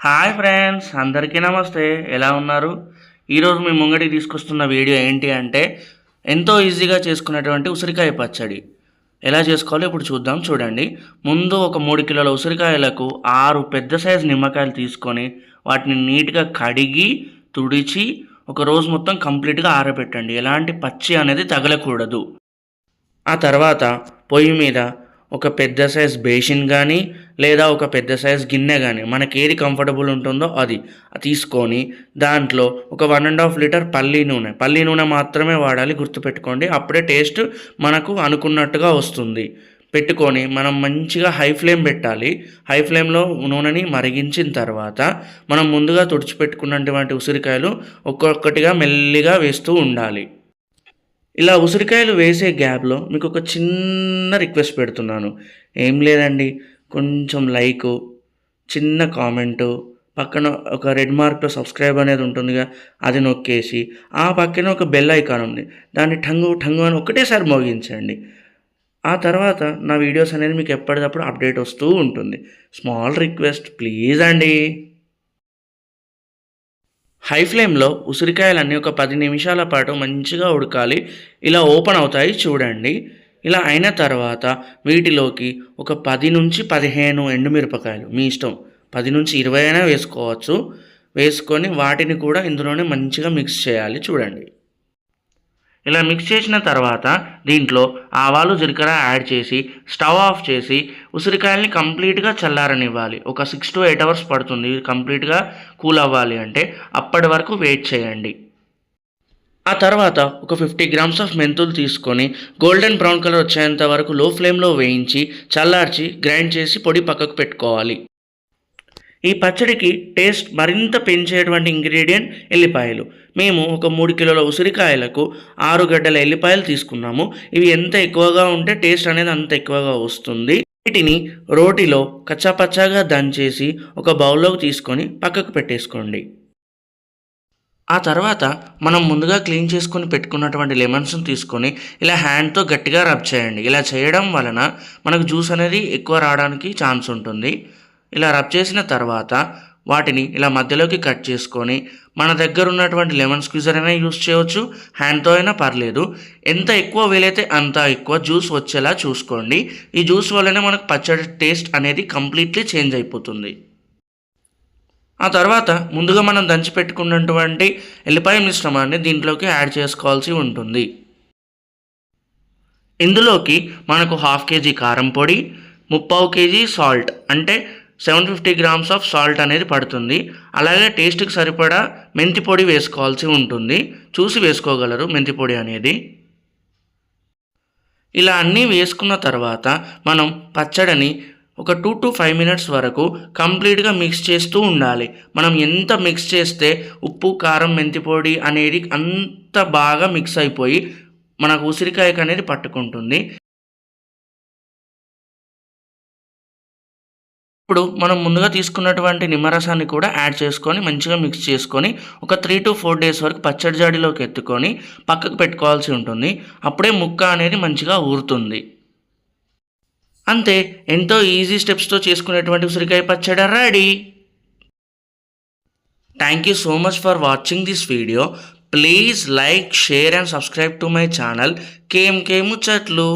Hi friends అందరికీ నమస్తే. ఎలా ఉన్నారు? ఈరోజు మీ ముంగడికి తీసుకొస్తున్న వీడియో ఏంటి అంటే ఎంతో ఈజీగా చేసుకునేటువంటి ఉసిరికాయ పచ్చడి. ఎలా చేసుకోవాలో ఇప్పుడు చూద్దాం చూడండి. ముందు ఒక మూడు కిలోల ఉసిరికాయలకు ఆరు పెద్ద సైజు నిమ్మకాయలు తీసుకొని వాటిని నీట్గా కడిగి తుడిచి ఒక రోజు మొత్తం కంప్లీట్గా ఆరబెట్టండి. ఎలాంటి పచ్చి అనేది తగలకూడదు. ఆ తర్వాత పొయ్యి మీద ఒక పెద్ద సైజ్ బేసిన్ కానీ లేదా ఒక పెద్ద సైజ్ గిన్నె కానీ మనకి ఏది కంఫర్టబుల్ ఉంటుందో అది తీసుకొని దాంట్లో ఒక వన్ అండ్ హాఫ్ లీటర్ పల్లీ నూనె పల్లీ నూనె మాత్రమే వాడాలి గుర్తుపెట్టుకోండి. అప్పుడే టేస్ట్ మనకు అనుకున్నట్టుగా వస్తుంది. పెట్టుకొని మనం మంచిగా హై ఫ్లేమ్ పెట్టాలి. హై ఫ్లేమ్లో నూనెని మరిగించిన తర్వాత మనం ముందుగా తుడిచిపెట్టుకున్నటువంటి ఉసిరికాయలు ఒక్కొక్కటిగా మెల్లిగా వేస్తూ ఉండాలి. ఇలా ఉసిరికాయలు వేసే గ్యాప్లో మీకు ఒక చిన్న రిక్వెస్ట్ పెడుతున్నాను. ఏం లేదండి కొంచెం లైకు చిన్న కామెంటు పక్కన ఒక రెడ్ మార్క్లో సబ్స్క్రైబ్ అనేది ఉంటుందిగా అది నొక్కేసి ఆ పక్కన ఒక బెల్ ఐకాన్ ఉంది. దాన్ని టంగు టంగు అని ఒకటేసారి మోగించండి. ఆ తర్వాత నా వీడియోస్ అనేది మీకు ఎప్పటికప్పుడు అప్డేట్ వస్తూ ఉంటుంది. స్మాల్ రిక్వెస్ట్ ప్లీజ్ అండి. హై ఫ్లేమ్లో ఉసిరికాయలన్నీ ఒక పది నిమిషాల పాటు మంచిగా ఉడకాలి. ఇలా ఓపెన్ అవుతాయి చూడండి. ఇలా అయిన తర్వాత వీటిలోకి ఒక పది నుంచి పదిహేను ఎండుమిరపకాయలు మీ ఇష్టం. పది నుంచి ఇరవై అయినా వేసుకోవచ్చు. వేసుకొని వాటిని కూడా ఇందులోనే మంచిగా మిక్స్ చేయాలి చూడండి. ఇలా మిక్స్ చేసిన తర్వాత దీంట్లో ఆవాలు జీలకర్ర యాడ్ చేసి స్టవ్ ఆఫ్ చేసి ఉసిరికాయల్ని కంప్లీట్గా చల్లారనివ్వాలి. ఒక సిక్స్ టు ఎయిట్ అవర్స్ పడుతుంది. కంప్లీట్గా కూల్ అవ్వాలి అంటే అప్పటి వరకు వెయిట్ చేయండి. ఆ తర్వాత ఒక ఫిఫ్టీ గ్రామ్స్ ఆఫ్ మెంతులు తీసుకొని గోల్డెన్ బ్రౌన్ కలర్ వచ్చేంత వరకు లో ఫ్లేమ్లో వేయించి చల్లార్చి గ్రైండ్ చేసి పొడి పక్కకు పెట్టుకోవాలి. ఈ పచ్చడికి టేస్ట్ మరింత పెంచేటువంటి ఇంగ్రీడియంట్ ఎల్లిపాయలు. మేము ఒక మూడు కిలోల ఉసిరికాయలకు ఆరు గడ్డల ఎల్లిపాయలు తీసుకున్నాము. ఇవి ఎంత ఎక్కువగా ఉంటే టేస్ట్ అనేది అంత ఎక్కువగా వస్తుంది. వీటిని రోటిలో కచ్చాపచ్చాగా దంచేసి ఒక బౌల్లోకి తీసుకొని పక్కకు పెట్టేసుకోండి. ఆ తర్వాత మనం ముందుగా క్లీన్ చేసుకొని పెట్టుకున్నటువంటి లెమన్స్ని తీసుకొని ఇలా హ్యాండ్తో గట్టిగా రబ్ చేయండి. ఇలా చేయడం వలన మనకు జ్యూస్ అనేది ఎక్కువ రావడానికి ఛాన్స్ ఉంటుంది. ఇలా రబ్ చేసిన తర్వాత వాటిని ఇలా మధ్యలోకి కట్ చేసుకొని మన దగ్గర ఉన్నటువంటి లెమన్ స్క్వీజర్ అయినా యూస్ చేయవచ్చు హ్యాండ్తో అయినా పర్లేదు. ఎంత ఎక్కువ వీలైతే అంత ఎక్కువ జ్యూస్ వచ్చేలా చూసుకోండి. ఈ జ్యూస్ వల్లనే మనకు పచ్చడి టేస్ట్ అనేది కంప్లీట్లీ చేంజ్ అయిపోతుంది. ఆ తర్వాత ముందుగా మనం దంచి పెట్టుకున్నటువంటి ఎల్లిపాయ మిశ్రమాన్ని దీంట్లోకి యాడ్ చేసుకోవాల్సి ఉంటుంది. ఇందులోకి మనకు హాఫ్ కేజీ కారం పొడి ముప్పావు కేజీ సాల్ట్ అంటే seven fifty grams of salt అనేది పడుతుంది. అలాగే టేస్ట్కి సరిపడా మెంతి పొడి వేసుకోవాల్సి ఉంటుంది. చూసి వేసుకోగలరు మెంతి పొడి అనేది. ఇలా అన్నీ వేసుకున్న తర్వాత మనం పచ్చడిని ఒక టూ టు ఫైవ్ మినిట్స్ వరకు కంప్లీట్గా మిక్స్ చేస్తూ ఉండాలి. మనం ఎంత మిక్స్ చేస్తే ఉప్పు కారం మెంతి పొడి అనేది అంత బాగా మిక్స్ అయిపోయి మనకు ఉసిరికాయకు అనేది పట్టుకుంటుంది. ఇప్పుడు మనం ముందుగా తీసుకున్నటువంటి నిమ్మరసాన్ని కూడా యాడ్ చేసుకొని మంచిగా మిక్స్ చేసుకొని ఒక త్రీ టు ఫోర్ డేస్ వరకు పచ్చడి జాడీలోకి ఎత్తుకొని పక్కకు పెట్టుకోవాల్సి ఉంటుంది. అప్పుడే ముక్క అనేది మంచిగా ఊరుతుంది. అంతే. ఎంతో ఈజీ స్టెప్స్తో చేసుకునేటువంటి ఉసిరికాయ పచ్చడి. Ready thank you so much for watching this video please like share and subscribe to my channel KMK ముచ్చట్లు